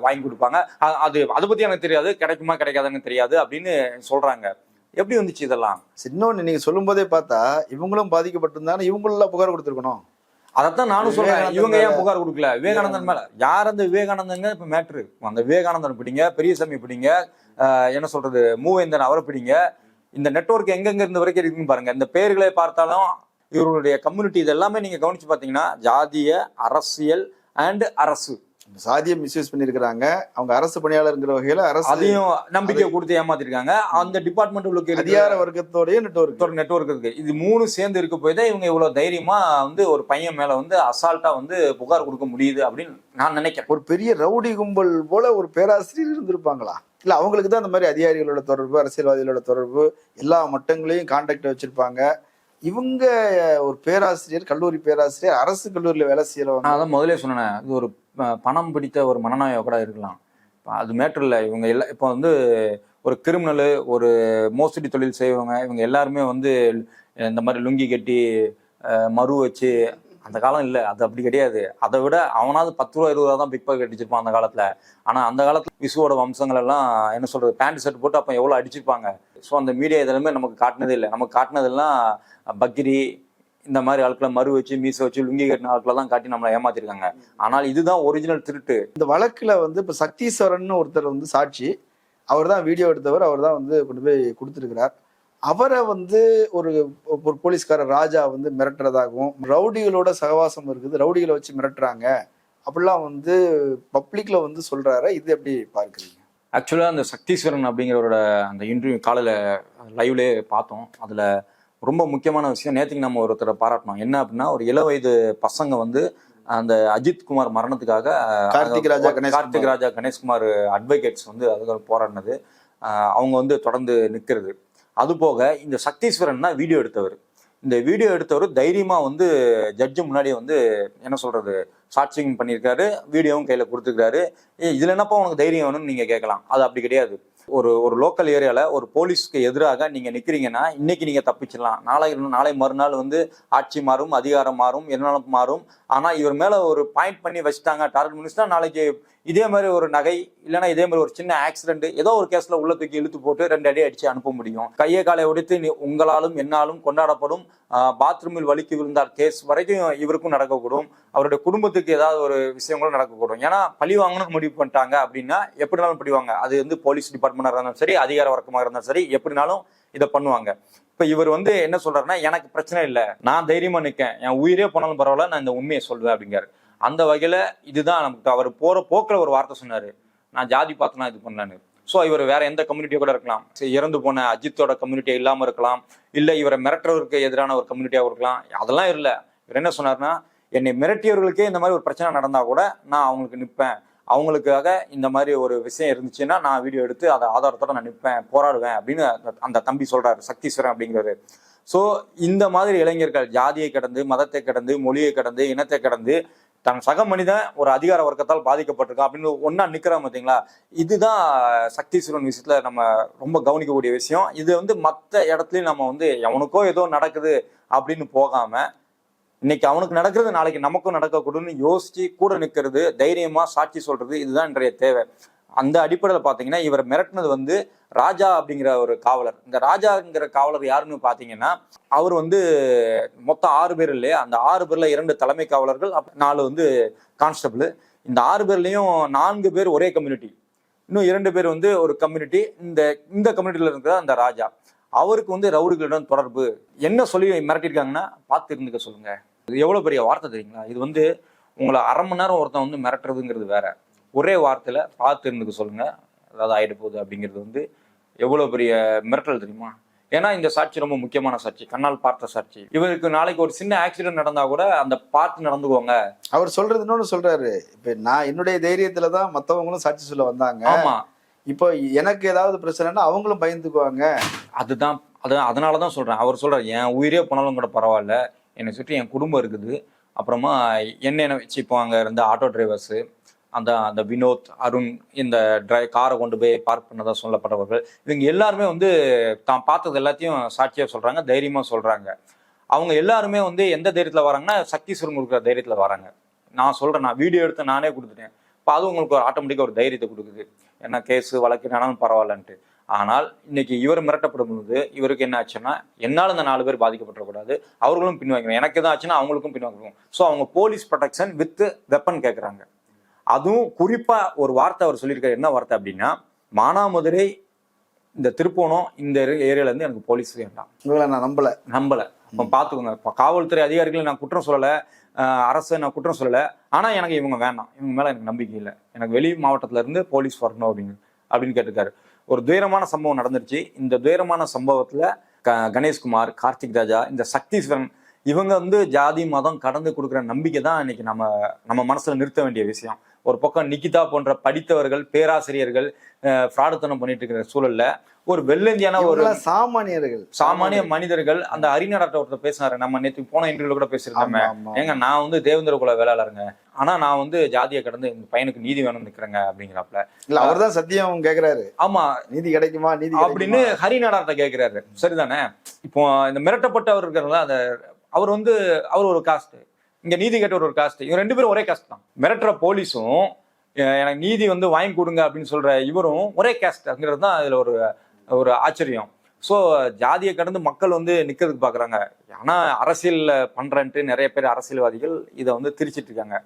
வாங்கி கொடுப்பாங்க. அது அதை பத்தி எனக்கு தெரியாது. கிடைக்குமா கிடைக்காதுன்னு தெரியாது அப்படின்னு சொல்றாங்க. எப்படி வந்துச்சு இதெல்லாம்? இன்னொன்னு நீங்க சொல்லும் போதே பார்த்தா இவங்களும் பாதிக்கப்பட்டிருந்தாங்க இவங்கள புகார் கொடுத்துருக்கணும். அதைத்தான் நானும் சொல்றேன். இவங்க ஏன் புகார் கொடுக்கல? விவேகானந்தன் மேல. யார் அந்த விவேகானந்தங்க இப்ப மேட்ரு அந்த விவேகானந்தன் பிடிங்க பெரியசாமி பிடிங்க என்ன சொல்றது மூவேந்தன் அவரை பிடிங்க. இந்த நெட்வொர்க் எங்கெங்க இருந்து வரைக்கும் இருக்குன்னு பாருங்க. இந்த பேர்களை பார்த்தாலும் இவர்களுடைய கம்யூனிட்டி இது எல்லாமே நீங்க கவனிச்சு பாத்தீங்கன்னா ஜாதிய அரசியல் அண்ட் அரசு. சாதியை மிஸ்யூஸ் பண்ணிருக்கிறாங்க அவங்க அரசு பணியாளர்ங்கிற வகையில அரசு அதையும் நம்பிக்கை கொடுத்து ஏமாத்திருக்காங்க. அந்த டிபார்ட்மெண்ட் உள்ளுக்கு அதிகார வர்க்கத்தோடய நெட்வொர்க் ஒரு நெட்வொர்க் இருக்கு. இது மூணு சேர்ந்து இருக்க போய் தான் இவங்க இவ்வளவு தைரியமா வந்து ஒரு பையன் மேல வந்து அசால்ட்டா வந்து புகார் கொடுக்க முடியுது அப்படின்னு நான் நினைக்கிறேன். ஒரு பெரிய ரவுடி கும்பல் போல ஒரு பேராசிரியர் இருந்திருப்பாங்களா? இல்ல அவங்களுக்கு தான் அந்த மாதிரி அதிகாரிகளோட தொடர்பு அரசியல்வாதிகளோட தொடர்பு எல்லா மட்டங்களையும் கான்டாக்ட் வச்சிருப்பாங்க. இவங்க ஒரு பேராசிரியர் கல்லூரி பேராசிரியர் அரசு கல்லூரியில வேலை செய்யறவங்க. அதான் முதலே சொன்னேன் இது ஒரு பணம் பிடித்த ஒரு மனநோயை கூட இருக்கலாம். அது மேட்டர் இல்லை இவங்க எல்லாம் இப்போ வந்து ஒரு கிரிமினலு ஒரு மோசடி தொழில் செய்வங்க இவங்க எல்லாருமே வந்து இந்த மாதிரி லுங்கி கட்டி மறு வச்சு அந்த காலம் இல்லை அது அப்படி கிடையாது. அதை விட அவனாவது பத்து ரூபா இருபது ரூபா தான் பிக் பாக்கெட் அடிச்சிருப்பான் அந்த காலத்தில். ஆனால் அந்த காலத்தில் விசுவோட வம்சங்கள் எல்லாம் என்ன சொல்றது பேண்ட் ஷர்ட் போட்டு அப்போ எவ்வளோ அடிச்சிருப்பாங்க. ஸோ அந்த மீடியா இதெல்லாமே நமக்கு காட்டினதே இல்லை. நமக்கு காட்டினதெல்லாம் பக்கிரி இந்த மாதிரி ஆட்களை மறு வச்சு மீச வச்சு லுங்கி கட்டின ஆட்களை தான் காட்டி நம்மளை ஏமாத்திருக்காங்க. ஆனால் இதுதான் ஒரிஜினல் திருட்டு. இந்த வழக்கில் வந்து இப்போ சக்தீஸ்வரன் ஒருத்தர் வந்து சாட்சி அவர் தான் வீடியோ எடுத்தவர் அவர் தான் வந்து கொண்டு போய் கொடுத்துருக்கிறார். அவரை வந்து ஒரு ஒரு போலீஸ்காரர் ராஜா வந்து மிரட்டுறதாகவும் ரவுடிகளோட சகவாசம் இருக்குது ரவுடிகளை வச்சு மிரட்டுறாங்க அப்படிலாம் வந்து பப்ளிக்ல வந்து சொல்றாரு? இது எப்படி பார்க்குறீங்க? ஆக்சுவலாக அந்த சக்தீஸ்வரன் அப்படிங்கிறவரோட அந்த இன்டர்வியூ காலையில் லைவ்லேயே பார்த்தோம். அதில் ரொம்ப முக்கியமான விஷயம் நேற்றுக்கு நம்ம ஒருத்தரை பாராட்டணும் என்ன அப்படின்னா ஒரு இள வயது பசங்க வந்து அந்த அஜித் குமார் மரணத்துக்காக கார்த்திக் ராஜா. கார்த்திக் ராஜா கணேஷ்குமார் அட்வொகேட்ஸ் வந்து அதுக்கு போராடினது. அவங்க வந்து தொடர்ந்து நிற்கிறது அது போக இந்த சக்தீஸ்வரன் தான் வீடியோ எடுத்தவர். இந்த வீடியோ எடுத்தவர் தைரியமாக வந்து ஜட்ஜு முன்னாடி வந்து என்ன சொல்கிறது சாட்சியம் பண்ணியிருக்காரு வீடியோவும் கையில் கொடுத்துருக்காரு. இதில் என்னப்பா உனக்கு தைரியம் வேணும்னு நீங்கள் கேட்கலாம். அது அப்படி கிடையாது. ஒரு ஒரு லோக்கல் ஏரியாவில் ஒரு போலீஸ்க்கு எதிராக நீங்கள் நிற்கிறீங்கன்னா இன்றைக்கி நீங்கள் தப்பிச்சிடலாம். நாளை நாளை மறுநாள் வந்து ஆட்சி மாறும் அதிகாரம் மாறும் என்னாலும் மாறும். ஆனால் இவர் மேலே ஒரு பாயிண்ட் பண்ணி வச்சுட்டாங்க டார்கெட் பண்ணிச்சுன்னா நாளைக்கு இதே மாதிரி ஒரு நகை இல்லைன்னா இதே மாதிரி ஒரு சின்ன ஆக்சிடென்ட் ஏதோ ஒரு கேஸ்ல உள்ள தூக்கி இழுத்து போட்டு ரெண்டு அடி அடிச்சு அனுப்ப முடியும். கையை காலை உடைத்து நீ- உங்களாலும் என்னாலும் கொண்டாடப்படும். பாத்ரூமில் வலிக்கு விழுந்தார் கேஸ் வரைக்கும் இவருக்கும் நடக்கக்கூடும். அவருடைய குடும்பத்துக்கு ஏதாவது ஒரு விஷயங்களும் நடக்கக்கூடும். ஏன்னா பழி வாங்கணும்னு முடிவு பண்ணிட்டாங்க அப்படின்னா எப்படினாலும் படிவாங்க அது வந்து போலீஸ் டிபார்ட்மெண்டாக இருந்தாலும் சரி அதிகார வர்க்கமாக இருந்தாலும் சரி எப்படினாலும் இதை பண்ணுவாங்க. இப்போ இவர் வந்து என்ன சொல்றாருன்னா எனக்கு பிரச்சனை இல்லை. நான் தைரியமா நிற்கேன் என் உயிரே போனாலும் பரவாயில்ல நான் இந்த உண்மையை சொல்லுவேன் அப்படிங்கிறார். அந்த வகையில் இதுதான் நமக்கு அவர் போகிற போக்கில் ஒரு வார்த்தை சொன்னார். நான் ஜாதி பார்த்து நான் இது பண்ணலான்னு ஸோ இவர் வேற எந்த கம்யூனிட்டியோ கூட இருக்கலாம். சரி, இறந்து போன அஜித்தோட கம்யூனிட்டி இல்லாமல் இருக்கலாம். இல்லை இவரை மிரட்டுறவருக்கு எதிரான ஒரு கம்யூனிட்டியாக இருக்கலாம். அதெல்லாம் இல்லை. இவர் என்ன சொன்னார்னா என்னை மிரட்டியவர்களுக்கே இந்த மாதிரி ஒரு பிரச்சனை நடந்தால் கூட நான் அவங்களுக்கு நிற்பேன் அவங்களுக்காக இந்த மாதிரி ஒரு விஷயம் இருந்துச்சுன்னா நான் வீடியோ எடுத்து அதை ஆதாரத்தோட நான் நிற்பேன் போராடுவேன். அப்படின்னு அந்த- தம்பி சொல்றாரு. சக்தீஸ்வரன் அப்படிங்கிறது ஸோ இந்த மாதிரி இளைஞர்கள் ஜாதியை கடந்து மதத்தை கடந்து மொழியை கடந்து இனத்தை கடந்து தன் சக மனிதன் ஒரு அதிகார வர்க்கத்தால் பாதிக்கப்பட்டிருக்கான் அப்படின்னு ஒன்னா நிக்கிறான் பார்த்தீங்களா? இதுதான் சக்தீஸ்வரன் விஷயத்துல நம்ம ரொம்ப கவனிக்கக்கூடிய விஷயம். இது வந்து மற்ற இடத்துலயும் நம்ம வந்து எவனுக்கோ ஏதோ நடக்குது அப்படின்னு போகாம இன்னைக்கு அவனுக்கு நடக்கிறது நாளைக்கு நமக்கும் நடக்கக்கூடாதுன்னு யோசிச்சு கூட நிக்கிறது தைரியமா சாட்சி சொல்றது இதுதான் இன்றைய தேவை. அந்த அடிப்படையில் பார்த்தீங்கன்னா இவர் மிரட்டினது வந்து ராஜா அப்படிங்கிற ஒரு காவலர். இந்த ராஜாங்கிற காவலர் யாருன்னு பார்த்தீங்கன்னா அவர் வந்து மொத்தம் ஆறு பேர் இல்லையா? அந்த ஆறு பேரில் இரண்டு தலைமை காவலர்கள் நாலு வந்து கான்ஸ்டபிள். இந்த ஆறு பேர்லேயும் நான்கு பேர் ஒரே கம்யூனிட்டி. இன்னும் இரண்டு பேர் வந்து ஒரு கம்யூனிட்டி. இந்த இந்த கம்யூனிட்டியில் இருக்கிற அந்த ராஜா. அவருக்கு வந்து ரவுடிகளிடம் தொடர்பு. என்ன சொல்லி மிரட்டியிருக்காங்கன்னா பார்த்து இருந்துக்க சொல்லுங்க. இது எவ்வளோ பெரிய வார்த்தை தெரியுங்களா? இது வந்து உங்களை அரை மணி நேரம் ஒருத்தன் வந்து மிரட்டுறதுங்கிறது வேற. ஒரே வார்த்தையில பார்த்து இருந்துக்க சொல்லுங்க. அதாவது ஆயிட போகுது அப்படிங்கிறது வந்து எவ்வளவு பெரிய மிரட்டல் தெரியுமா? ஏன்னா இந்த சாட்சி ரொம்ப முக்கியமான சாட்சி. கண்ணால் பார்த்த சாட்சி. இவருக்கு நாளைக்கு ஒரு சின்ன ஆக்சிடென்ட் நடந்தா கூட அந்த பார்த்து நடந்துக்குவாங்க. அவர் சொல்றது இன்னொன்னு சொல்றாரு. இப்ப நான் என்னுடைய தைரியத்துல தான் மத்தவங்களும் சாட்சி சொல்ல வந்தாங்க. ஆமா. இப்போ எனக்கு ஏதாவது பிரச்சனைனா அவங்களும் பயந்துக்குவாங்க. அதுதான் அது அதனால தான் சொல்றேன். அவர் சொல்றாரு என் உயிரே போனாலும் கூட பரவாயில்ல. என்னை சுற்றி என் குடும்பம் இருக்குது. அப்புறமா என்ன என்ன வச்சு இப்போ அங்கே இருந்த ஆட்டோ டிரைவர்ஸு அந்த அந்த வினோத் அருண் இந்த டிரை காரை கொண்டு போய் பார்க் பண்ணதாக சொல்லப்பட்டவர்கள் இவங்க எல்லாருமே வந்து தான் பார்த்தது எல்லாத்தையும் சாட்சியாக சொல்கிறாங்க தைரியமாக சொல்கிறாங்க அவங்க எல்லாருமே வந்து எந்த தைரியத்தில் வராங்கன்னா சக்தீஸ்வரன் கொடுக்குற தைரியத்தில் வராங்க. நான் சொல்கிறேன் நான் வீடியோ எடுத்து நானே கொடுத்துட்டேன். இப்போ அது உங்களுக்கு ஒரு ஆட்டோமேட்டிக்காக ஒரு தைரியத்தை கொடுக்குது. என்ன கேஸ் வழக்கு நானும் பரவாயில்லன்ட்டு. ஆனால் இன்னைக்கு இவர் மிரட்டப்படும் போது இவருக்கு என்ன ஆச்சுன்னா என்னால் இந்த நாலு பேர் பாதிக்கப்படக்கூடாது. அவர்களும் பின்வாங்கணும் எனக்கு எதுவும் ஆச்சுன்னா அவங்களுக்கும் பின்வாங்கணும் ஸோ அவங்க போலீஸ் ப்ரொடெக்ஷன் வித் வெப்பன் கேட்குறாங்க அதுவும் குறிப்பா ஒரு வார்த்தை அவர் சொல்லியிருக்காரு. என்ன வார்த்தை அப்படின்னா மானாமதுரை இந்த திருப்போணம் இந்த ஏரியால இருந்து எனக்கு போலீஸ் வேண்டாம். உங்களை நான் நம்பல. நம்பல. இப்போ பார்த்துக்கோங்க இப்போ காவல்துறை அதிகாரிகளை நான் குற்றம் சொல்லலை அரசை நான் குற்றம் சொல்லலை. ஆனால் எனக்கு இவங்க வேண்டாம். இவங்க மேலே எனக்கு நம்பிக்கை இல்லை. எனக்கு வெளி மாவட்டத்துல இருந்து போலீஸ் வரணும் அப்படின்னு அப்படின்னு கேட்டிருக்காரு. ஒரு துயரமான சம்பவம் நடந்துருச்சு. இந்த துயரமான சம்பவத்துல க கணேஷ்குமார் கார்த்திக் ராஜா இந்த சக்தீஸ்வரன் இவங்க வந்து ஜாதி மதம் கடந்து கொடுக்குற நம்பிக்கை தான் இன்னைக்கு நம்ம நம்ம மனசுல நிறுத்த வேண்டிய விஷயம். ஒரு பக்கம் நிக்கிதா போன்ற படித்தவர்கள் பேராசிரியர்கள் ஃப்ராடுத்தனம் பண்ணிட்டு இருக்கிற சூழல்ல ஒரு வெள்ளந்தியான ஒரு சாமானியர்கள். சாமானிய மனிதர்கள் அந்த அறிஞர்கிட்ட ஒருத்தர் பேசினாரு. நம்ம நேற்று போன இன்டர்வியூல கூட ஆமா. ஏங்க நான் வந்து தேவேந்திர குல வேளாளருங்க. ஆனா நான் வந்து ஜாதியை கடந்து இந்த பையனுக்கு நீதி வேணும்னு நிக்கிறேங்க அப்படிங்கிறாப்ல. இல்ல அவர்தான் சத்தியம் கேக்குறாரு. ஆமா. நீதி கிடைக்குமா? நீதி அப்படின்னு ஹரிநாடார்ட்ட கேக்குறாரு. சரிதானே? இப்போ இந்த மிரட்டப்பட்டவர் இருக்கிறதுல அந்த அவர் வந்து அவர் ஒரு காஸ்ட் இங்க நீதி கேட்டவர் ஒரு காஸ்ட் இவங்க ரெண்டு பேரும் ஒரே காஸ்ட் தான். மிரட்டுற போலீஸும் எனக்கு நீதி வந்து வாங்கி கொடுங்க அப்படின்னு சொல்ற இவரும் ஒரே காஸ்ட்ங்கிறது தான் இதுல ஒரு ஒரு ஆச்சரியம். ஸோ ஜாதியை கடந்து மக்கள் வந்து நிக்கிறதுக்கு பாக்குறாங்க. ஆனா அரசியல் பண்றேன்ட்டு நிறைய பேர் அரசியல்வாதிகள் இதை வந்து திரிச்சிட்டு இருக்காங்க.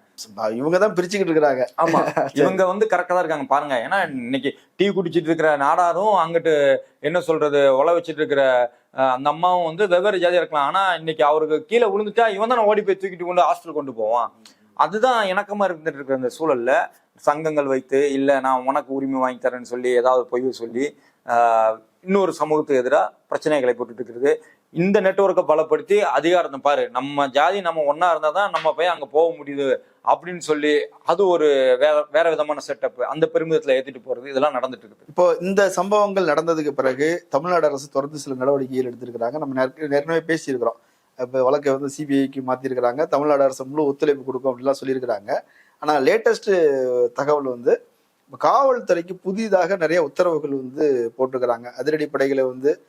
இவங்க தான் பிரிச்சுக்கிட்டு இருக்கிறாங்க. ஆமா. <laughs> இவங்க வந்து கரெக்டா தான் இருக்காங்க. பாருங்க. ஏன்னா இன்னைக்கு டீ குடிச்சிட்டு இருக்கிற நாடாரும் அங்கிட்டு என்ன சொல்றது உழ வச்சிட்டு இருக்கிற அந்த அம்மாவும் வந்து வெவ்வேறு ஜாதியாக இருக்கலாம். ஆனால் இன்னைக்கு அவருக்கு கீழே விழுந்துட்டா இவன் தான் ஓடி போய் தூக்கிட்டு கொண்டு ஹாஸ்டல் கொண்டு போவான். அதுதான் இணக்கமாக இருந்துட்டு இருக்கிற இந்த சூழல்ல சங்கங்கள் வைத்து இல்லை நான் உனக்கு உரிமை வாங்கி தரேன்னு சொல்லி ஏதாவது பொய் சொல்லி இன்னொரு சமூகத்துக்கு எதிராக பிரச்சனைகளை போட்டுட்டு இருக்கிறது இந்த நெட்வொர்க்கை பலப்படுத்தி அதிகாரத்தை பாரு. நம்ம ஜாதி நம்ம ஒன்றா இருந்தா தான் நம்ம போய் அங்க போக முடியுது அப்படின்னு சொல்லி அது ஒரு வேற வேற விதமான செட்டப் அந்த பெருமிதத்துல ஏத்திட்டு போறது இதெல்லாம் நடந்துட்டு இருக்குது. இப்போ இந்த சம்பவங்கள் நடந்ததுக்கு பிறகு தமிழ்நாடு அரசு தொடர்ந்து சில நடவடிக்கைகள் எடுத்திருக்கிறாங்க. நம்ம நேர்க- ஏற்கனவே பேசியிருக்கிறோம். இப்போ வழக்கை வந்து சிபிஐக்கு மாற்றிருக்கிறாங்க தமிழ்நாடு அரசு முழு ஒத்துழைப்பு கொடுக்கும் அப்படிலாம் சொல்லியிருக்கிறாங்க. ஆனால் லேட்டஸ்ட் தகவல் வந்து காவல்துறைக்கு புதிதாக நிறைய உத்தரவுகள் வந்து போட்டிருக்கிறாங்க. அதிரடி படைகளை வந்து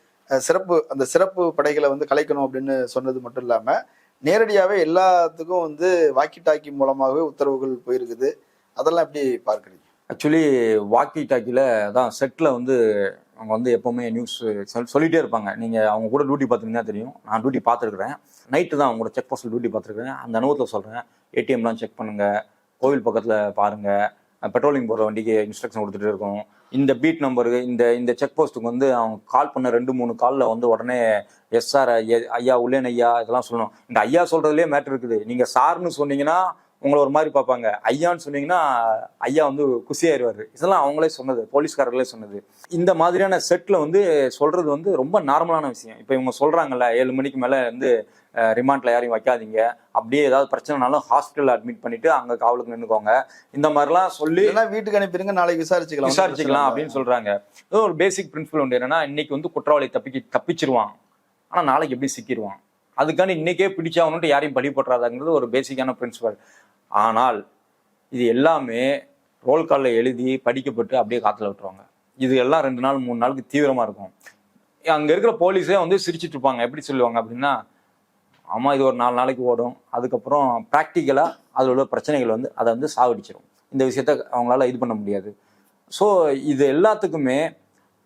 சிறப்பு அந்த சிறப்பு படைகளை வந்து கலைக்கணும் அப்படின்னு சொன்னது மட்டும் இல்லாமல் நேரடியாகவே எல்லாத்துக்கும் வந்து வாக்கி டாக்கி மூலமாகவே உத்தரவுகள் போயிருக்குது. அதெல்லாம் எப்படி பார்க்குறீங்க? ஆக்சுவலி வாக்கி டாக்கியில் தான் செட்டில் வந்து அவங்க வந்து எப்போவுமே நியூஸ் சொல் சொல்லிகிட்டே இருப்பாங்க. நீங்கள் அவங்க கூட டியூட்டி பார்த்துருந்தீங்கன்னா தெரியும். நான் டியூட்டி பார்த்துருக்குறேன். நைட்டு தான் அவங்களோட செக் போஸ்ட்டில் டியூட்டி பார்த்துருக்குறேன். அந்த அனுபவத்தில் சொல்கிறேன் ஏடிஎம்லாம் செக் பண்ணுங்கள் கோவில் பக்கத்தில் பாருங்கள் பெட்ரோலிங் போகிற வண்டிக்கு இன்ஸ்ட்ரக்ஷன் கொடுத்துட்டு இருக்கோம். இந்த பீட் நம்பருக்கு இந்த இந்த செக் போஸ்ட்டுக்கு வந்து அவங்க கால் பண்ண ரெண்டு மூணு காலில் வந்து உடனே எஸ் சார் ஐயா உள்ளேன் ஐயா இதெல்லாம் சொல்லணும். இந்த ஐயா சொல்கிறதுலே மேட்ரு இருக்குது. நீங்கள் சார்னு சொன்னீங்கன்னா உங்களை ஒரு மாதிரி பார்ப்பாங்க. ஐயான்னு சொன்னீங்கன்னா ஐயா வந்து குசியாயிருவார். இதெல்லாம் அவங்களே சொன்னது போலீஸ்காரர்களே சொன்னது. இந்த மாதிரியான செட்டில் வந்து சொல்கிறது வந்து ரொம்ப நார்மலான விஷயம். இப்போ இவங்க சொல்கிறாங்கல்ல ஏழு மணிக்கு மேலே வந்து ரிமாண்ட்ல யாரையும் வைக்காதீங்க. அப்படியே ஏதாவது பிரச்சனைனாலும் ஹாஸ்பிட்டல் அட்மிட் பண்ணிட்டு அங்க காவலுக்கு நின்னுக்கோங்க. இந்த மாதிரிலாம் சொல்லி வீட்டுக்கு அனுப்பிடுங்க நாளைக்கு விசாரிச்சுக்கலாம். விசாரிச்சுக்கலாம் அப்படின்னு சொல்றாங்க. இது ஒரு பேசிக் பிரின்சிபல் உண்டு. என்னன்னா இன்னைக்கு வந்து குற்றவாளி தப்பிக்க தப்பிச்சிருவான். ஆனா நாளைக்கு எப்படி சிக்கிடுவான் அதுக்காண்டி இன்னைக்கே பிடிச்சாகணுன்ட்டு யாரையும் படி போட்டுறாதாங்கிறது ஒரு பேசிக்கான பிரின்சிபல் ஆனால் இது எல்லாமே ரோல் காலில் எழுதி படிக்கப்பட்டு அப்படியே காத்துல விட்டுருவாங்க. இது எல்லாம் ரெண்டு நாள் மூணு நாளுக்கு தீவிரமா இருக்கும். அங்க இருக்கிற போலீஸே வந்து சிரிச்சிட்டு இருப்பாங்க. எப்படி சொல்லுவாங்க அப்படின்னா ஆமா இது ஒரு நாலு நாளைக்கு ஓடும். அதுக்கப்புறம் ப்ராக்டிக்கலா அதில் உள்ள பிரச்சனைகள் வந்து அதை வந்து சாவடிச்சிடும் இந்த விஷயத்த அவங்களால இது பண்ண முடியாது. ஸோ இது எல்லாத்துக்குமே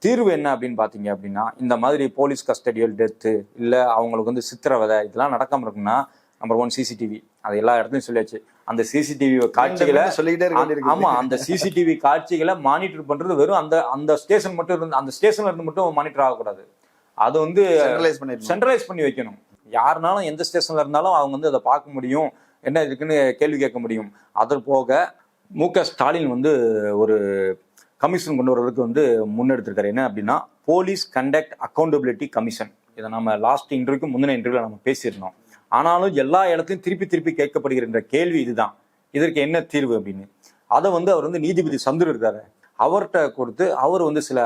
தீர்வு என்ன அப்படின்னு பார்த்தீங்க அப்படின்னா இந்த மாதிரி போலீஸ் கஸ்டடியல் டெத்து இல்லை அவங்களுக்கு வந்து சித்திரவதை இதெல்லாம் நடக்காம இருக்குன்னா நம்பர் ஒன் சிசிடிவி அது எல்லா இடத்துலையும் சொல்லியாச்சு. அந்த சிசிடிவி காட்சிகளை சொல்லிக்கிட்டே. ஆமா அந்த சிசிடிவி காட்சிகளை மானிட்டர் பண்றது வெறும் அந்த அந்த ஸ்டேஷன் மட்டும் இருந்து அந்த ஸ்டேஷன்ல இருந்து மட்டும் மானிட்டர் ஆகக்கூடாது. அது வந்து சென்ட்ரலைஸ் பண்ணிருக்கோம் சென்ட்ரலைஸ் பண்ணி வைக்கணும். யாருனாலும் எந்த ஸ்டேஷன்ல இருந்தாலும் அவங்க வந்து அதை பார்க்க முடியும். என்ன இருக்குன்னு கேள்வி கேட்க முடியும். அது போக மு க ஸ்டாலின் வந்து ஒரு கமிஷன் கொண்டு வர்றதுக்கு வந்து முன்னெடுத்திருக்காரு. என்ன அப்படின்னா போலீஸ் கண்டக்ட் அக்கௌண்டபிலிட்டி கமிஷன். இதை நம்ம லாஸ்ட் இன்டர்வியூக்கு முந்தின இன்டர்வியூல நம்ம பேசியிருந்தோம். ஆனாலும் எல்லா இடத்தையும் திருப்பி திருப்பி கேட்கப்படுகின்ற கேள்வி இதுதான். இதற்கு என்ன தீர்வு அப்படின்னு? அதை வந்து அவர் வந்து நீதிபதி சந்துரு இருக்காரு. அவர்கிட்ட கொடுத்து அவர் வந்து சில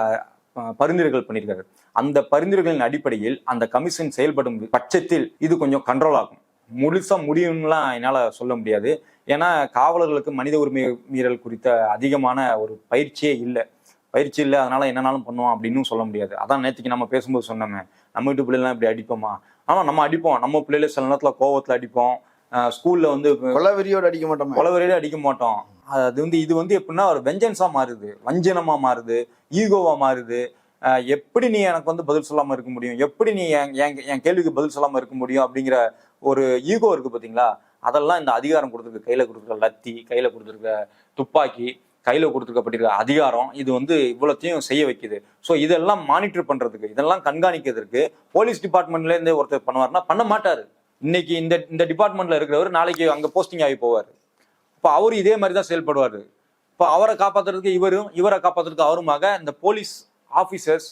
பரிந்துரைகள் பண்ணியிருக்காரு. அந்த பரிந்துரைகளின் அடிப்படையில் அந்த கமிஷன் செயல்படும் பட்சத்தில் இது கொஞ்சம் கண்ட்ரோல் ஆகும். முழுசா முடியும்லாம் என்னால் சொல்ல முடியாது. ஏன்னா காவலர்களுக்கு மனித உரிமை மீறல் குறித்த அதிகமான ஒரு பயிற்சியே இல்லை. பயிற்சி இல்லை அதனால என்னனாலும் பண்ணுவோம் அப்படின்னு சொல்ல முடியாது. அதான் நேற்றுக்கு நம்ம பேசும்போது சொன்னோமே. நம்ம வீட்டு பிள்ளைலாம் இப்படி அடிப்போமா? ஆமா நம்ம அடிப்போம். நம்ம பிள்ளைல சில நேரத்துல கோவத்துல அடிப்போம். ஸ்கூல்ல வந்து கொலவெறியோடு அடிக்க மாட்டோமே. கொலவரையில அடிக்க மாட்டோம். அது வந்து இது வந்து எப்படின்னா ஒரு வெஞ்சன்ஸா மாறுது. வஞ்சனமா மாறுது. ஈகோவா மாறுது. எப்படி நீ எனக்கு வந்து பதில் சொல்லாம இருக்க முடியும்? எப்படி நீ என் கேள்விக்கு பதில் சொல்லாம இருக்க முடியும்? அப்படிங்கிற ஒரு ஈகோ இருக்கு பாத்தீங்களா? அதெல்லாம் இந்த அதிகாரம் கொடுத்துருக்க. கையில கொடுத்துருக்க லத்தி கையில கொடுத்துருக்க துப்பாக்கி கையில கொடுத்துருக்கப்பட்டிருக்க அதிகாரம் இது வந்து இவ்வளத்தையும் செய்ய வைக்குது. ஸோ இதெல்லாம் மானிட்டர் பண்றதுக்கு இதெல்லாம் கண்காணிக்கிறதுக்கு போலீஸ் டிபார்ட்மெண்ட்ல இருந்து ஒருத்தர் பண்ணுவார்னா பண்ண மாட்டாரு. இன்னைக்கு இந்த இந்த டிபார்ட்மெண்ட்ல இருக்கிறவர் நாளைக்கு அங்க போஸ்டிங் ஆகி போவார். இப்போ அவரு இதே மாதிரி தான் செயல்படுவார். இப்போ அவரை காப்பாத்துறதுக்கு இவரும் இவரை காப்பாத்துறதுக்கு அவருமாக இந்த போலீஸ் ஆஃபீஸர்ஸ்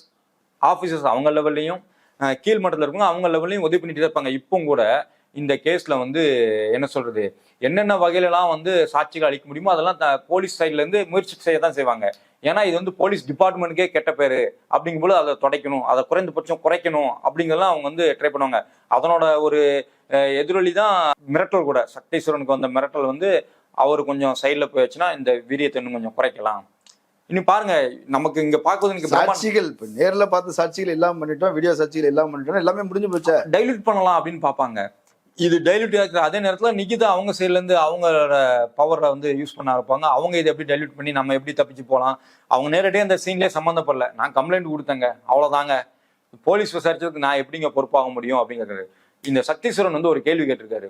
ஆஃபீஸர்ஸ் அவங்க லெவல்லையும் கீழ்மட்டத்தில் இருக்கவங்க அவங்க லெவல்லையும் உதவி பண்ணிட்டு இருப்பாங்க. இப்போ கூட இந்த கேஸ்ல வந்து என்ன சொல்றது? என்னென்ன வகையிலலாம் வந்து சாட்சிகள் அளிக்க முடியுமோ அதெல்லாம் போலீஸ் சைட்ல இருந்து முயற்சி செய்ய தான் செய்வாங்க. ஏன்னா இது வந்து போலீஸ் டிபார்ட்மெண்ட்டுக்கே கெட்ட பேரு. அப்படிங்கும்போது அதை துடைக்கணும். அதை குறைந்தபட்சம் குறைக்கணும் அப்படிங்கறதெல்லாம் அவங்க வந்து ட்ரை பண்ணுவாங்க. அதனோட ஒரு எதிரொலி தான் மிரட்டல் கூட. சக்தீஸ்வரனுக்கு வந்த மிரட்டல் வந்து அவர் கொஞ்சம் சைடில் போயிடுச்சுன்னா இந்த வீரியத்தை இன்னும் கொஞ்சம் குறைக்கலாம். இன்னும் பாருங்க நமக்கு இங்க பார்க்குறது எனக்கு சாட்சிகள் இப்ப நேர்ல பார்த்து சாட்சிகள் எல்லாம் பண்ணிட்டோம் வீடியோ சாட்சிகள் எல்லாம் பண்ணிட்டோம் எல்லாமே முடிஞ்சு போச்சே. டைல்யூட் பண்ணலாம் அப்படின்னு பார்ப்பாங்க. இது டைல்யூட் ஆகிற அதே நேரத்தில் நிகிதா அவங்க சைட்லேருந்து அவங்களோட பவரை வந்து யூஸ் பண்ண இருப்பாங்க அவங்க இதை எப்படி டைல்யூட் பண்ணி நம்ம எப்படி தப்பிச்சு போகலாம் அவங்க நேரடியாக அந்த சீன்லேயே சம்மந்தப்படல நான் கம்ப்ளைண்ட் கொடுத்தேங்க. அவ்வளோதாங்க போலீஸ் விசாரிச்சதுக்கு நான் எப்படிங்க பொறுப்பாக முடியும் அப்படிங்கிறது. இந்த சக்தீஸ்வரன் வந்து ஒரு கேள்வி கேட்டிருக்காரு.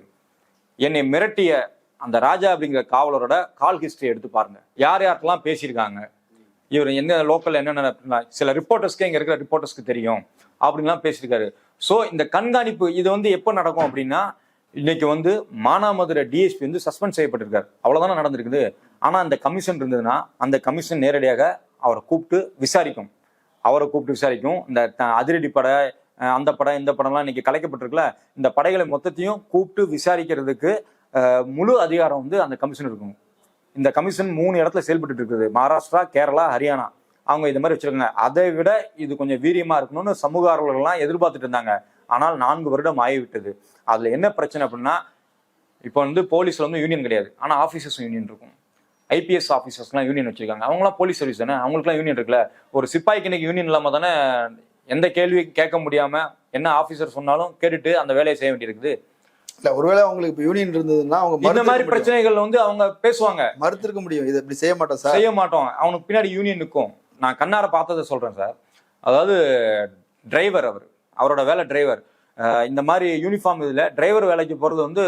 என்னை மிரட்டிய அந்த ராஜா அப்படிங்கிற காவலரோட கால் ஹிஸ்டரி எடுத்து பாருங்க. யார் யார்கிட்டலாம் பேசியிருக்காங்க? இவர் என்ன லோக்கல் என்னென்ன சில ரிப்போர்ட்டர்ஸ்க்கு இங்கே இருக்கிற ரிப்போர்ட்டர்ஸ்க்கு தெரியும். அப்படின்லாம் பேசியிருக்காரு. ஸோ இந்த கண்காணிப்பு இது வந்து எப்போ நடக்கும் அப்படின்னா இன்னைக்கு வந்து மானாமதுரை டிஎஸ்பி வந்து சஸ்பெண்ட் செய்யப்பட்டிருக்காரு. அவ்வளோதானே நடந்திருக்குது? ஆனால் அந்த கமிஷன் இருந்ததுன்னா அந்த கமிஷன் நேரடியாக அவரை கூப்பிட்டு விசாரிக்கும். அவரை கூப்பிட்டு விசாரிக்கும். இந்த அதிரடி படை அந்த படம் இந்த படம்லாம் இன்னைக்கு கலைக்கப்பட்டிருக்குல்ல இந்த படைகளை மொத்தத்தையும் கூப்பிட்டு விசாரிக்கிறதுக்கு முழு அதிகாரம் வந்து அந்த கமிஷன் இருக்கும். இந்த கமிஷன் மூணு இடத்துல செயல்பட்டு இருக்குது. மகாராஷ்டிரா கேரளா ஹரியானா. அவங்க இந்த மாதிரி வச்சிருக்காங்க. அதை விட இது கொஞ்சம் வீரியமா இருக்கணும்னு சமூக ஆர்வலர்கள்லாம் எதிர்பார்த்துட்டு இருந்தாங்க. ஆனால் நான்கு வருடம் ஆகிவிட்டது. அதுல என்ன பிரச்சனை அப்படின்னா இப்போ வந்து போலீஸ்ல வந்து யூனியன் கிடையாது. ஆனா ஆஃபீஸர்ஸ் யூனியன் இருக்கும். ஐபிஎஸ் ஆஃபீஸர்ஸ்லாம் யூனியன் வச்சிருக்காங்க. அவங்களாம் போலீஸ் சர்வீஸ் தானே? அவங்களுக்குலாம் யூனியன் இருக்குல்ல? ஒரு சிப்பாய்க்கு இன்னைக்கு யூனியன் இல்லாம தானே எந்த கேள்வி கேட்க முடியாம என்ன ஆஃபீஸர் சொன்னாலும் கேட்டுட்டு அந்த வேலையை செய்ய வேண்டியிருக்குது? இல்ல ஒருவேளை அவங்களுக்கு இப்ப யூனியன் இருந்ததுன்னா அவங்க இந்த மாதிரி. பிரச்சனைகள் வந்து அவங்க பேசுவாங்க. மறுத்திருக்க முடியும். இதை இப்படி செய்ய மாட்டோம் சார். செய்ய மாட்டோம். அவனுக்கு பின்னாடி யூனியன் நிற்கும் நான் கண்ணார பார்த்ததை சொல்கிறேன் சார். அதாவது டிரைவர் அவர் அவரோட வேலை டிரைவர் இந்த மாதிரி யூனிஃபார்ம் இதில் டிரைவர் வேலைக்கு போகிறது வந்து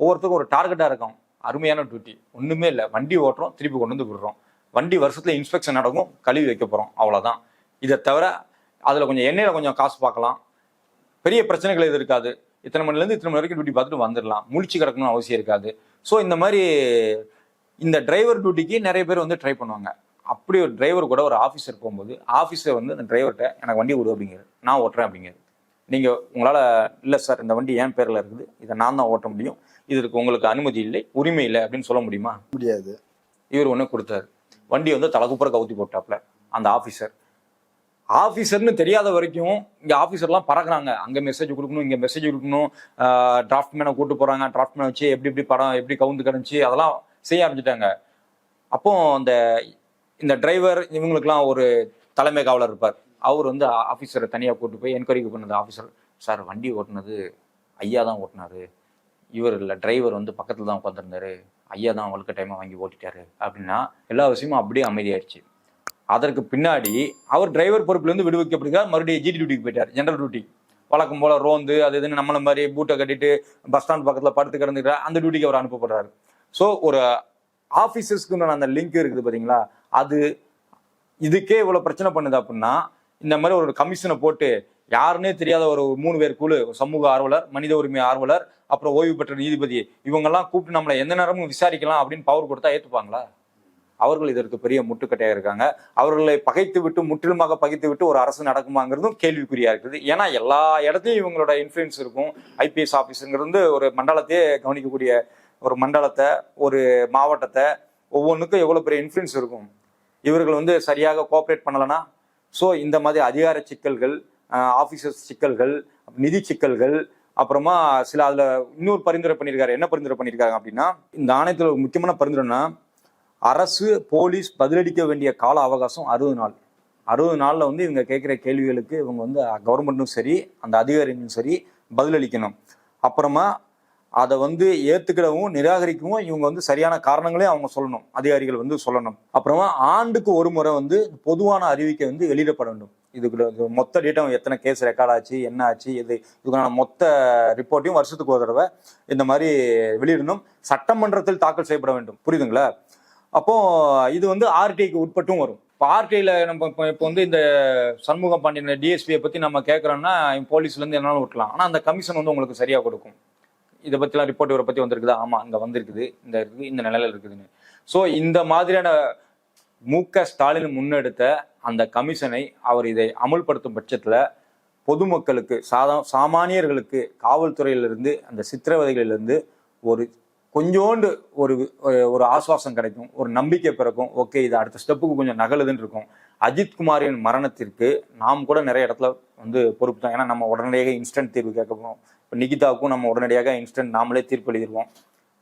ஒவ்வொருத்தருக்கும் ஒரு டார்கெட்டாக இருக்கும். அருமையான டியூட்டி ஒன்றுமே இல்லை. வண்டி ஓட்டுறோம் திருப்பி கொண்டு வந்து விடுறோம். வண்டி வருஷத்தில் இன்ஸ்பெக்ஷன் நடக்கும் கழுவி வைக்க போகிறோம் அவ்வளோதான் இதை தவிர அதில் கொஞ்சம் எண்ணெயில் கொஞ்சம் காசு பார்க்கலாம். பெரிய பிரச்சனைகள் எது இருக்காது. இத்தனை மணிலேருந்து இத்தனை மணி வரைக்கும் டியூட்டி பார்த்துட்டு வந்துடலாம். முழிச்சு கிடக்கணும்னு அவசியம் இருக்காது. ஸோ இந்த மாதிரி இந்த டிரைவர் டியூட்டிக்கு நிறைய பேர் வந்து ட்ரை பண்ணுவாங்க. அப்படி ஒரு டிரைவர் கூட ஒரு ஆஃபீஸர் போகும்போது ஆஃபீஸர் வந்து அந்த டிரைவர்கிட்ட எனக்கு வண்டி விடு அப்படிங்கிறது நான் ஓட்டுறேன் அப்படிங்கிறது நீங்கள் உங்களால் இல்லை சார் இந்த வண்டி என் பேரில் இருக்குது. இதை நான் தான் ஓட்ட முடியும். இதற்கு உங்களுக்கு அனுமதி இல்லை உரிமை இல்லை அப்படின்னு சொல்ல முடியுமா? முடியாது. இவர் ஒன்று கொடுத்தாரு. வண்டி வந்து தலைக்குப்புற கவுத்தி போட்டாப்ல அந்த ஆஃபீஸர் ஆஃபீஸர்னு தெரியாத வரைக்கும் இங்க ஆஃபீஸர்லாம் பறக்குறாங்க. அங்க மெசேஜ் கொடுக்கணும் இங்க மெசேஜ் கொடுக்கணும். டிராஃப்ட் மேனை கூட்டு போறாங்க. டிராஃப்ட் மேன் வச்சு எப்படி எப்படி படம் எப்படி கவுந்து கிடந்துச்சு அதெல்லாம் செய்ய ஆரம்பிச்சிட்டாங்க. அப்போ அந்த இந்த டிரைவர் இவங்களுக்குலாம் ஒரு தலைமை காவலர் இருப்பார். அவர் வந்து ஆஃபீஸரை தனியாக கூட்டு போய் என்கொயரி பண்ணது. ஆஃபீஸர் சார் வண்டி ஓட்டினது ஐயா தான் ஓட்டினாரு. இவர் இல்லை டிரைவர் வந்து பக்கத்தில் தான் உட்காந்துருந்தாரு ஐயா தான் வழுக்க டைமாக வாங்கி ஓட்டிட்டாரு. அப்படின்னா எல்லா விஷயமும் அப்படியே அமைதியாயிடுச்சு. அதற்கு பின்னாடி அவர் டிரைவர் பொறுப்புலேருந்து விடுவிக்கப்படுகிறார். மறுபடியும் ஜிடி டியூட்டிக்கு போயிட்டார். ஜென்ரல் டியூட்டி வழக்கம் போல் ரோந்து அது இதுன்னு நம்மளை மாதிரி பூட்டை கட்டிட்டு பஸ் ஸ்டாண்ட் பக்கத்தில் படுத்து கிடந்துக்கிறார். அந்த டியூட்டிக்கு அவர் அனுப்பப்படுறாரு. ஸோ ஒரு ஆஃபீஸர்ஸ்க்கு அந்த லிங்க் இருக்குது பார்த்தீங்களா அது இதுக்கே இவ்வளோ பிரச்சனை பண்ணுது அப்படின்னா இந்த மாதிரி ஒரு கமிஷனை போட்டு யாருன்னே தெரியாத ஒரு மூணு பேர் குழு சமூக ஆர்வலர் மனித உரிமை ஆர்வலர் அப்புறம் ஓய்வு பெற்ற நீதிபதி இவங்கெல்லாம் கூப்பிட்டு நம்மளை எந்த நேரமும் விசாரிக்கலாம் அப்படின்னு பவர் கொடுத்தா ஏற்றுப்பாங்களா அவர்கள் இதற்கு பெரிய முட்டுக்கட்டையாக இருக்காங்க. அவர்களை பகைத்து விட்டு முற்றிலுமாக பகைத்து விட்டு ஒரு அரசு நடக்குமாங்கிறதும் கேள்விக்குறியா இருக்குது. ஏன்னா எல்லா இடத்துலையும் இவங்களோட இன்ஃப்ளூயன்ஸ் இருக்கும். ஐபிஎஸ் ஆஃபீஸுங்கிறது ஒரு மண்டலத்தையே கவனிக்கக்கூடிய ஒரு மண்டலத்தை ஒரு மாவட்டத்தை ஒவ்வொன்றுக்கும் எவ்வளோ பெரிய இன்ஃப்ளூயன்ஸ் இருக்கும். இவர்கள் வந்து சரியாக கோஆப்ரேட் பண்ணலைன்னா ஸோ இந்த மாதிரி அதிகார சிக்கல்கள் ஆஃபீஸர்ஸ் சிக்கல்கள் நிதி சிக்கல்கள் அப்புறமா சில அதில் இன்னொரு பரிந்துரை பண்ணியிருக்காரு. என்ன பரிந்துரை பண்ணியிருக்காங்க அப்படின்னா இந்த ஆணையத்தில் ஒரு முக்கியமான பரிந்துரைன்னா அரசு போலீஸ் பதிலளிக்க வேண்டிய கால அவகாசம் அறுபது நாள். அறுபது நாளில் வந்து இவங்க கேட்குற கேள்விகளுக்கு இவங்க வந்து கவர்மெண்ட்டும் சரி அந்த அதிகாரிகளும் சரி பதிலளிக்கணும். அப்புறமா அதை வந்து ஏத்துக்கிடவும் நிராகரிக்கவும் இவங்க வந்து சரியான காரணங்களையும் அவங்க சொல்லணும். அதிகாரிகள் வந்து சொல்லணும். அப்புறமா ஆண்டுக்கு ஒரு முறை வந்து பொதுவான அறிவிக்கை வந்து வெளியிடப்பட வேண்டும். இதுக்கு மொத்த டேட்டா எத்தனை கேஸ் ரெக்கார்ட் ஆச்சு என்ன ஆச்சு இது இதுக்கான மொத்த ரிப்போர்ட்டையும் வருஷத்துக்கு ஒரு தடவை இந்த மாதிரி வெளியிடணும். சட்டமன்றத்தில் தாக்கல் செய்யப்பட வேண்டும். புரியுதுங்களா? அப்போ இது வந்து ஆர்டிஐக்கு உட்பட்டும் வரும். இப்போ ஆர்டிஐல நம்ம இப்போ இப்போ வந்து இந்த சண்முகம் பாண்டியன் டிஎஸ்பியை பத்தி நம்ம கேட்குறோம்னா போலீஸ்ல இருந்து என்னாலும் விட்டலாம். ஆனா அந்த கமிஷன் வந்து உங்களுக்கு சரியா கொடுக்கும். இதை பற்றிலாம் ரிப்போர்ட் இவரை பற்றி வந்திருக்குதா? ஆமாம் அங்கே வந்திருக்குது. இந்த இருக்குது இந்த நிலையில் இருக்குதுன்னு. ஸோ இந்த மாதிரியான மு க ஸ்டாலின் முன்னெடுத்த அந்த கமிஷனை அவர் இதை அமுல்படுத்தும் பட்சத்தில் பொதுமக்களுக்கு சாதா சாமானியர்களுக்கு காவல்துறையிலிருந்து அந்த சித்திரவதைகளிலிருந்து ஒரு கொஞ்சோண்டு ஒரு ஒரு- ஒரு ஆசுவாசம் கிடைக்கும் ஒரு நம்பிக்கை பிறக்கும். ஓகே இது அடுத்த ஸ்டெப்புக்கு கொஞ்சம் நகலுதுன்னு இருக்கும். அஜித் குமாரின் மரணத்திற்கு நாம் கூட நிறைய இடத்துல வந்து பொறுப்பு தான் ஏன்னா நம்ம உடனடியாக இன்ஸ்டன்ட் தீர்வு கேட்க போகிறோம் இப்போ நிகிதாவுக்கும் நம்ம உடனடியாக இன்ஸ்டன்ட் நாமளே தீர்ப்பு எழுதிடுவோம்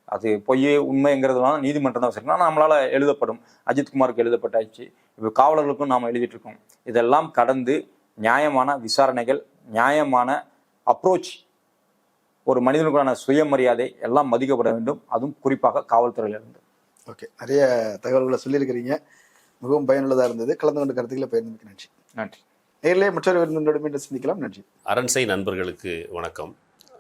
அது பொய் உண்மைங்கிறதுலாம் நீதிமன்றம் தான் ஆனா நம்மளால எழுதப்படும். அஜித்குமாருக்கு எழுதப்பட்டாச்சு. இப்போ காவலர்களுக்கும் நாம் எழுதிட்டு இருக்கோம் இதெல்லாம் கடந்து நியாயமான விசாரணைகள் நியாயமான அப்ரோச் ஒரு மனிதனுக்கான சுயமரியாதை எல்லாம் மதிக்கப்பட வேண்டும். அதுவும் குறிப்பாக காவல்துறையிலிருந்து. ஓகே. நிறைய தகவல்களை சொல்லியிருக்கிறீங்க. மிகவும் பயனுள்ளதாக இருந்தது. கலந்து கொண்ட கருத்துக்களை பயன்படுத்தி நன்றி. நன்றி. நேரிலே மற்றொரு விருந்தினோடு மீண்டும் சந்திக்கலாம். நன்றி. அரண்சை நண்பர்களுக்கு வணக்கம்.